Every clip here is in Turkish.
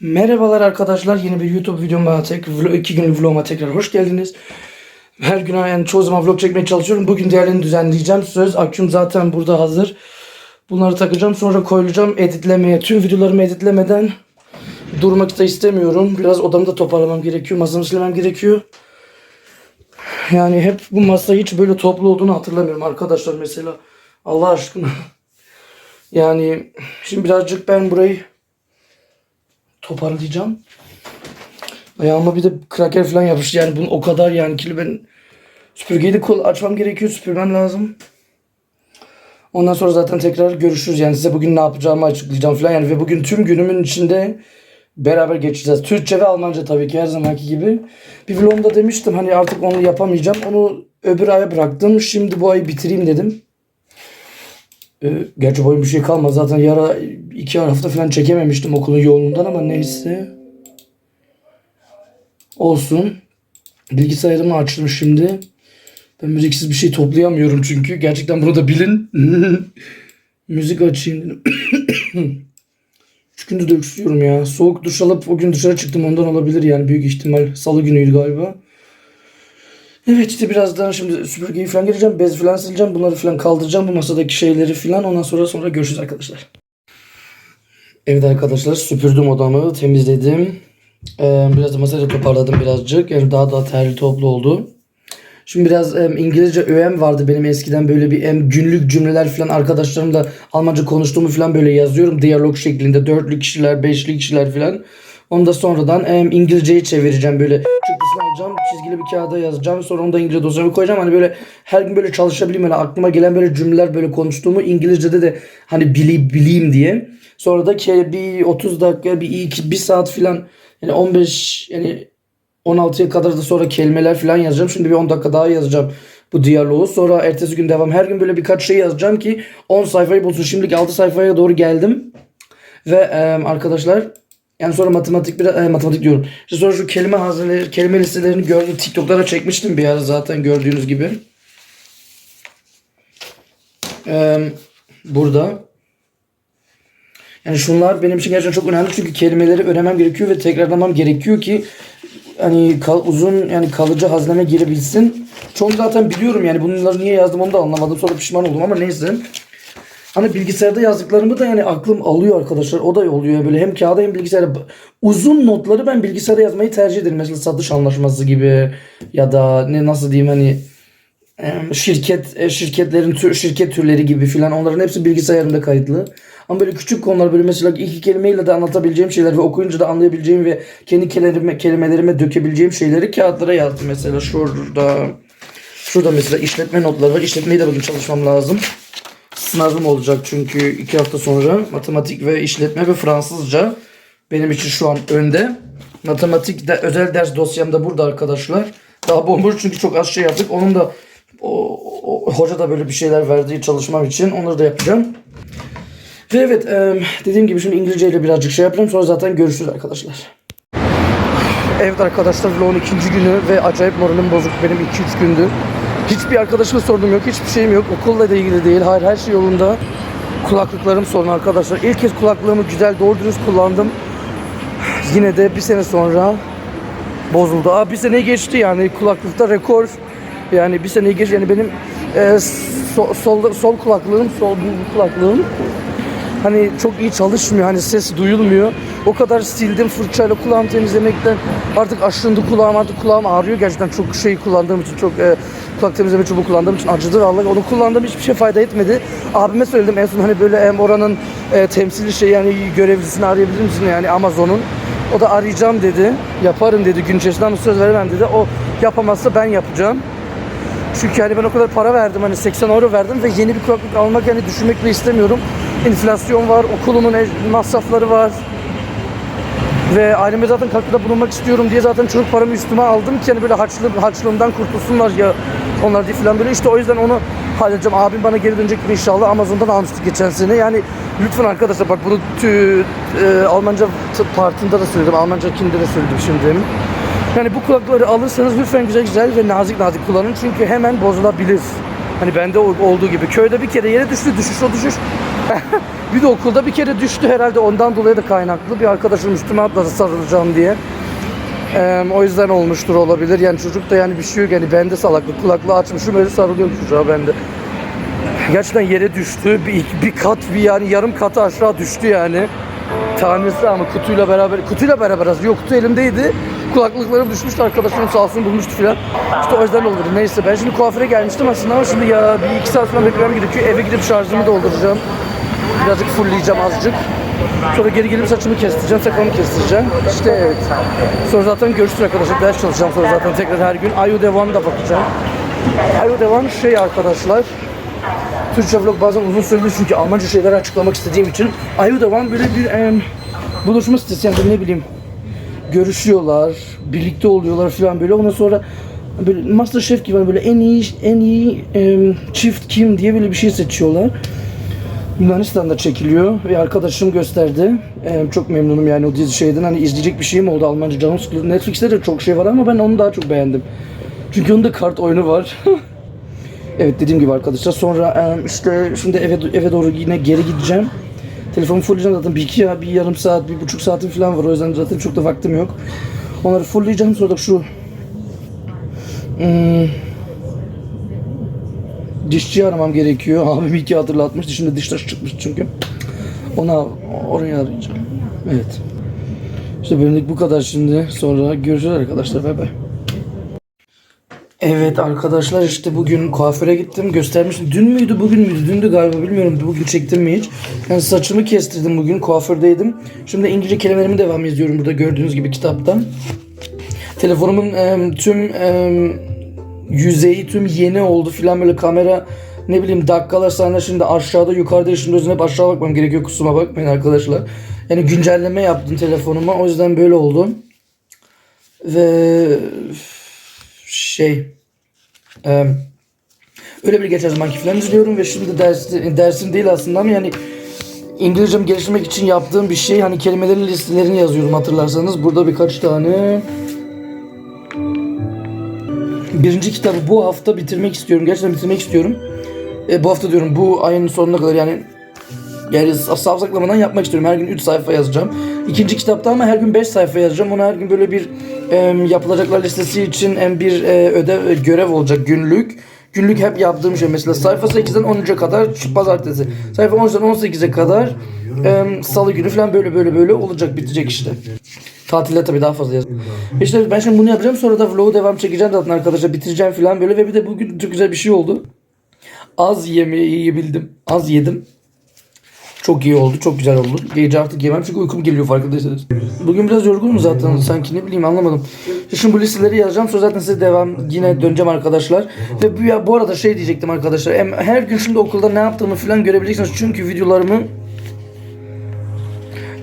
Merhabalar arkadaşlar. Yeni bir YouTube videoma tek vlog, iki günlük vloguma tekrar hoş geldiniz. Her gün yani çoğu zaman vlog çekmeye çalışıyorum. Bugün diğerlerini düzenleyeceğim. Söz aküm zaten burada hazır. Bunları takacağım sonra koyacağım editlemeye. Tüm videolarımı editlemeden durmak da istemiyorum. Biraz odamı da toparlamam gerekiyor. Masamı silemem gerekiyor. Yani hep bu masa hiç böyle toplu olduğunu hatırlamıyorum arkadaşlar mesela. Allah aşkına. Yani şimdi birazcık ben burayı toparlayacağım. Ayağıma bir de kraker falan yapıştı. Yani bunu o kadar yani kilo ben süpürgeyi de kol açmam gerekiyor. Süpürmem lazım. Ondan sonra zaten tekrar görüşürüz. Yani size bugün ne yapacağımı açıklayacağım falan. Yani ve bugün tüm günümün içinde beraber geçeceğiz. Türkçe ve Almanca tabii ki her zamanki gibi. Bir vlogumda demiştim hani artık onu yapamayacağım. Onu öbür aya bıraktım. Şimdi bu ayı bitireyim dedim. Ee, gerçi boyun bir şey kalmaz. Zaten yara iki hafta falan çekememiştim okulun yoğunluğundan ama neyse. Olsun. Bilgisayarımı açtım şimdi. Ben müziksiz bir şey toplayamıyorum çünkü. Gerçekten bunu da bilin. Müzik açayım. Üç gündür de öksürüyorum ya. Soğuk duş alıp o gün dışarı çıktım ondan olabilir yani. Büyük ihtimal. Salı günüydü galiba. Evet işte birazdan şimdi süpürgeyi falan gireceğim. Bez falan sileceğim. Bunları falan kaldıracağım. Bu masadaki şeyleri falan. Ondan sonra sonra görüşürüz arkadaşlar. Evet arkadaşlar süpürdüm odamı. Temizledim. Ee, biraz da masayı toparladım birazcık. Yani daha da terli toplu oldu. Şimdi biraz em, İngilizce öğem vardı benim eskiden böyle bir em, günlük cümleler falan arkadaşlarımla Almanca konuştuğumu falan böyle yazıyorum. Diyalog şeklinde dörtlü kişiler, beşli kişiler falan. Onu da sonradan em, İngilizceyi çevireceğim böyle çıktısını alacağım çizgili bir kağıda yazacağım sonra onu da İngilizce dosyama koyacağım hani böyle her gün böyle çalışabileyim hani aklıma gelen böyle cümleler böyle konuştuğumu İngilizce'de de hani bili, bileyim diye. Sonra da ke- bir 30 dakika bir iki bir saat falan yani 15 yani 16'ya kadar da sonra kelimeler falan yazacağım. Şimdi bir 10 dakika daha yazacağım bu diyaloğu. Sonra ertesi gün devam. Her gün böyle birkaç şey yazacağım ki 10 sayfayı bulsun. Şimdilik 6 sayfaya doğru geldim. Ve e, arkadaşlar yani sonra matematik biraz e, matematik diyorum. İşte sonra şu kelime hazineleri, kelime listelerini gördüm. TikTok'lara çekmiştim bir ara zaten gördüğünüz gibi. E, burada. Yani şunlar benim için gerçekten çok önemli çünkü kelimeleri öğrenmem gerekiyor ve tekrarlamam gerekiyor ki hani kal- uzun yani kalıcı hazneme girebilsin. Çoğunu zaten biliyorum yani bunları niye yazdım onu da anlamadım. Sonra pişman oldum ama neyse. Hani bilgisayarda yazdıklarımı da yani aklım alıyor arkadaşlar. O da oluyor böyle hem kağıda hem bilgisayarda. Uzun notları ben bilgisayarda yazmayı tercih ederim. Mesela satış anlaşması gibi ya da ne nasıl diyeyim hani şirket e, şirketlerin tür, şirket türleri gibi filan onların hepsi bilgisayarımda kayıtlı. Ama böyle küçük konular böyle mesela iki kelimeyle de anlatabileceğim şeyler ve okuyunca da anlayabileceğim ve kendi kelimelerime, kelimelerime dökebileceğim şeyleri kağıtlara yazdım. Mesela şurada şurada mesela işletme notları var. İşletmeyi de bugün çalışmam lazım. Sınavım olacak çünkü iki hafta sonra matematik ve işletme ve Fransızca benim için şu an önde. Matematik de özel ders dosyam da burada arkadaşlar. Daha bomboş çünkü çok az şey yaptık. Onun da o, o- hoca da böyle bir şeyler verdiği çalışmam için onları da yapacağım. Ve evet em, dediğim gibi şimdi İngilizce ile birazcık şey yapacağım sonra zaten görüşürüz arkadaşlar. Evet arkadaşlar vlogun ikinci günü ve acayip moralim bozuk benim 2-3 gündür. Hiçbir arkadaşıma sorunum yok, hiçbir şeyim yok. Okulla da ilgili değil, hayır her şey yolunda. Kulaklıklarım sorun arkadaşlar. İlk kez kulaklığımı güzel doğru dürüst kullandım. Yine de bir sene sonra bozuldu. Aa, bir sene geçti yani kulaklıkta rekor. Yani bir sene geçti yani benim e, so- sol, sol kulaklığım, sol kulaklığım hani çok iyi çalışmıyor. Hani ses duyulmuyor. O kadar sildim fırçayla kulağımı temizlemekten artık aşındı kulağım artık kulağım ağrıyor. Gerçekten çok şey kullandığım için çok e, kulak temizleme çubuğu kullandığım için acıdır Allah. Onu kullandığım hiçbir şey fayda etmedi. Abime söyledim en son hani böyle em, oranın e, temsili şey yani görevlisini arayabilir misin yani Amazon'un. O da arayacağım dedi. Yaparım dedi gün içerisinde ama söz veremem dedi. O yapamazsa ben yapacağım. Çünkü hani ben o kadar para verdim hani 80 euro verdim ve yeni bir kulaklık almak yani düşünmek bile istemiyorum. Enflasyon var, okulumun e- masrafları var. Ve aileme zaten katkıda bulunmak istiyorum diye zaten çocuk paramı üstüme aldım ki hani böyle harçlı, harçlığımdan kurtulsunlar ya onlar diye falan böyle işte o yüzden onu halledeceğim. Abim bana geri dönecek gibi inşallah Amazon'dan almıştık geçen sene. Yani lütfen arkadaşlar bak bunu tü, e, Almanca partında da söyledim. Almanca kimde de söyledim şimdi. Yani bu kulakları alırsanız lütfen güzel güzel ve nazik nazik kullanın. Çünkü hemen bozulabilir. Hani bende olduğu gibi. Köyde bir kere yere düştü. Düşüş o düşüş. bir de okulda bir kere düştü herhalde ondan dolayı da kaynaklı. Bir arkadaşım üstüme atladı sarılacağım diye. Ee, o yüzden olmuştur olabilir. Yani çocuk da yani bir şey yok. Yani ben de salaklık kulaklığı açmışım öyle sarılıyorum çocuğa ben de. Gerçekten yere düştü. Bir, bir kat bir yani yarım katı aşağı düştü yani. Tanesi ama kutuyla beraber kutuyla beraber az yok kutu elimdeydi. Kulaklıklarım düşmüştü arkadaşlarım sağ olsun bulmuştu filan. İşte o yüzden oldu. Neyse ben şimdi kuaföre gelmiştim aslında ama şimdi ya bir iki saat falan beklemem gerekiyor. Eve gidip şarjımı dolduracağım. Birazcık fullleyeceğim azıcık. Sonra geri gelip saçımı kestireceğim, sakalımı kestireceğim. İşte evet. Sonra zaten görüşürüz arkadaşlar. Ders çalışacağım sonra zaten tekrar her gün. Ayu Devam da bakacağım. Ayu Devam şey arkadaşlar. Türkçe vlog bazen uzun sürüyor çünkü Almanca şeyleri açıklamak istediğim için. Ayu Devam böyle bir em, buluşma sitesi yani ne bileyim görüşüyorlar, birlikte oluyorlar falan böyle. Ondan sonra böyle Masterchef gibi hani böyle en iyi en iyi em, çift kim diye böyle bir şey seçiyorlar. Yunanistan'da çekiliyor ve arkadaşım gösterdi. Em, çok memnunum yani o dizi şeyden. Hani izleyecek bir şeyim oldu Almanca canım sıkıldı. Netflix'te de çok şey var ama ben onu daha çok beğendim. Çünkü onun da kart oyunu var. evet dediğim gibi arkadaşlar. Sonra em, işte şimdi eve eve doğru yine geri gideceğim. Telefonumu fullleyeceğim zaten bir iki ya bir yarım saat, bir buçuk saatim falan var. O yüzden zaten çok da vaktim yok. Onları fullleyeceğim. Sonra da şu hmm, dişçi aramam gerekiyor. Abim iyi ki hatırlatmış. Dişinde diş taşı çıkmış çünkü. Ona oraya arayacağım. Evet. İşte benimlik bu kadar şimdi. Sonra görüşürüz arkadaşlar. Bay bay. Evet arkadaşlar işte bugün kuaföre gittim göstermiştim. Dün müydü bugün müydü? Dündü galiba bilmiyorum. Bugün çektim mi hiç? Yani saçımı kestirdim bugün kuafördeydim. Şimdi İngilizce kelimelerimi devam ediyorum burada gördüğünüz gibi kitaptan. Telefonumun em, tüm em, yüzeyi tüm yeni oldu filan böyle kamera ne bileyim dakikalar sonra şimdi aşağıda yukarıda şimdi özüne hep aşağı bakmam gerekiyor kusuma bakmayın arkadaşlar. Yani güncelleme yaptım telefonuma o yüzden böyle oldu. Ve şey e, öyle bir geçer zamanki falan izliyorum ve şimdi ders, dersim değil aslında ama yani İngilizcemi geliştirmek için yaptığım bir şey hani kelimelerin listelerini yazıyorum hatırlarsanız burada birkaç tane birinci kitabı bu hafta bitirmek istiyorum gerçekten bitirmek istiyorum e, bu hafta diyorum bu ayın sonuna kadar yani yani safsaklamadan yapmak istiyorum. Her gün 3 sayfa yazacağım. İkinci kitapta ama her gün 5 sayfa yazacağım. Ona her gün böyle bir e, yapılacaklar listesi için en bir e, ödev e, görev olacak günlük. Günlük hep yaptığım şey mesela sayfa 8'den 13'e kadar pazartesi. Sayfa 13'den 18'e kadar e, salı günü falan böyle böyle böyle olacak bitecek işte. Tatilde tabii daha fazla yazdım. İşte ben şimdi bunu yapacağım sonra da vlogu devam çekeceğim zaten arkadaşlar bitireceğim falan böyle ve bir de bugün çok güzel bir şey oldu. Az yemeği yiyebildim. Az yedim. Çok iyi oldu, çok güzel oldu. Gece artık yemem çünkü uykum geliyor farkındaysanız. Bugün biraz yorgunum zaten sanki ne bileyim anlamadım. Şimdi bu listeleri yazacağım sonra zaten size devam yine döneceğim arkadaşlar. Ve bu, ya, bu arada şey diyecektim arkadaşlar. Her gün şimdi okulda ne yaptığımı falan görebileceksiniz. Çünkü videolarımı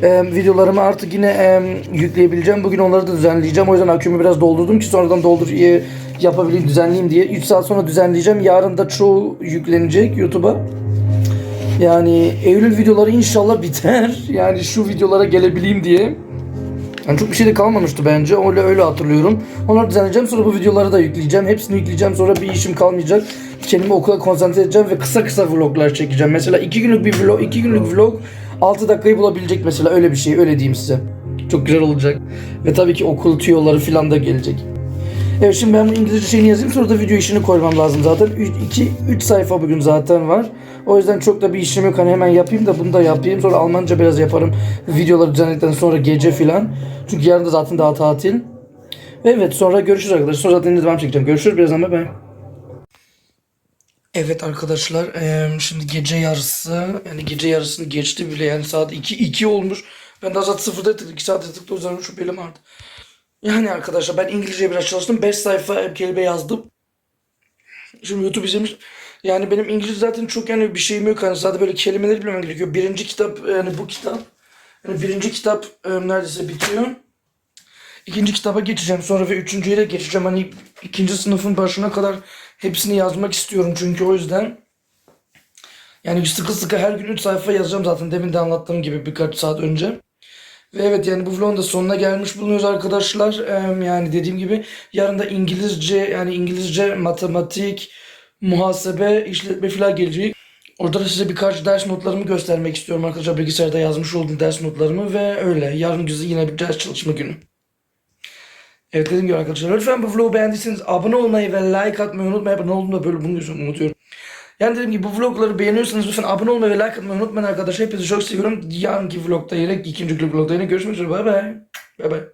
e, videolarımı artık yine e, yükleyebileceğim. Bugün onları da düzenleyeceğim. O yüzden akümü biraz doldurdum ki sonradan doldur e, yapabileyim, düzenleyeyim diye. 3 saat sonra düzenleyeceğim. Yarın da çoğu yüklenecek YouTube'a. Yani Eylül videoları inşallah biter. Yani şu videolara gelebileyim diye. Yani çok bir şey de kalmamıştı bence. Öyle öyle hatırlıyorum. Onları düzenleyeceğim. Sonra bu videoları da yükleyeceğim. Hepsini yükleyeceğim. Sonra bir işim kalmayacak. Kendimi okula konsantre edeceğim ve kısa kısa vloglar çekeceğim. Mesela 2 günlük bir vlog, 2 günlük vlog 6 dakikayı bulabilecek mesela öyle bir şey. Öyle diyeyim size. Çok güzel olacak. Ve tabii ki okul tüyoları falan da gelecek. Evet şimdi ben bu İngilizce şeyini yazayım sonra da video işini koymam lazım zaten. 2 3 sayfa bugün zaten var. O yüzden çok da bir işim yok hani hemen yapayım da bunu da yapayım. Sonra Almanca biraz yaparım. Videoları düzenledikten sonra gece filan. Çünkü yarın da zaten daha tatil. Ve evet sonra görüşürüz arkadaşlar. Sonra zaten devam çekeceğim. Görüşürüz birazdan bye bye. Evet arkadaşlar şimdi gece yarısı yani gece yarısını geçti bile yani saat 2 2 olmuş. Ben daha zaten sıfırda yatırdık 2 saat yatırdık o yüzden şu belim ağrıdı. Yani arkadaşlar ben İngilizce biraz çalıştım. 5 sayfa kelime yazdım. Şimdi YouTube izlemiş. Yani benim İngilizce zaten çok yani bir şeyim yok. Hani sadece böyle kelimeleri bilmem gerekiyor. Birinci kitap yani bu kitap. Yani birinci kitap e, neredeyse bitiyor. İkinci kitaba geçeceğim sonra ve üçüncüye de geçeceğim. Hani ikinci sınıfın başına kadar hepsini yazmak istiyorum çünkü o yüzden. Yani sıkı sıkı her gün 3 sayfa yazacağım zaten demin de anlattığım gibi birkaç saat önce. Ve evet yani bu vlogun da sonuna gelmiş bulunuyoruz arkadaşlar. Eee, yani dediğim gibi yarın da İngilizce yani İngilizce, matematik, muhasebe, işletme falan gelecek. Orada da size birkaç ders notlarımı göstermek istiyorum arkadaşlar. Bilgisayarda yazmış olduğum ders notlarımı ve öyle. Yarın güzel yine bir ders çalışma günü. Evet dediğim gibi arkadaşlar lütfen bu vlogu beğendiyseniz abone olmayı ve like atmayı unutmayın. Ben ne olduğunu da böyle bunu gözüm unutuyorum. Yani dediğim gibi bu vlogları beğeniyorsanız lütfen abone olmayı ve like atmayı unutmayın arkadaşlar. Hepinizi çok seviyorum. Yarınki vlogda yine ikinci vlogda yine görüşmek üzere. Bay bay. Bay bay.